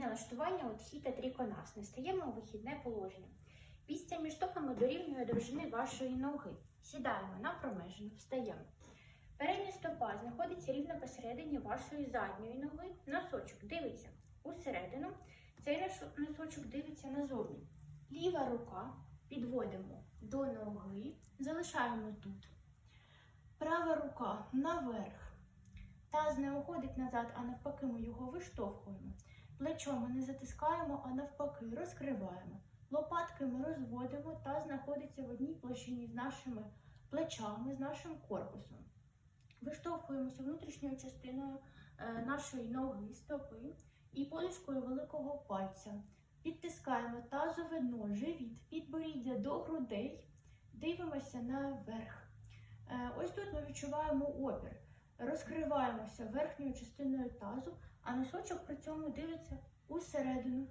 налаштування от хіта триконасне. Стаємо у вихідне положення. Пістя між стопами дорівнює довжини вашої ноги. Сідаємо на промежину, встаємо. Передня стопа знаходиться рівно посередині вашої задньої ноги. Носочок дивиться усередину. Цей носочок дивиться назовні. Ліва рука підводимо до ноги, залишаємо тут. Права рука наверх. Таз не уходить назад, а навпаки, ми його виштовхуємо. Плечо ми не затискаємо, а навпаки, розкриваємо. Лопатки ми розводимо, таз знаходиться в одній площині з нашими плечами, з нашим корпусом. Виштовхуємося внутрішньою частиною е, нашої ноги, стопи і подушкою великого пальця. Підтискаємо тазове дно, живіт, підборіддя до грудей, дивимося наверх. Е, Ось тут ми відчуваємо опір. Розкриваємося верхньою частиною тазу, а носочок при цьому дивиться усередину.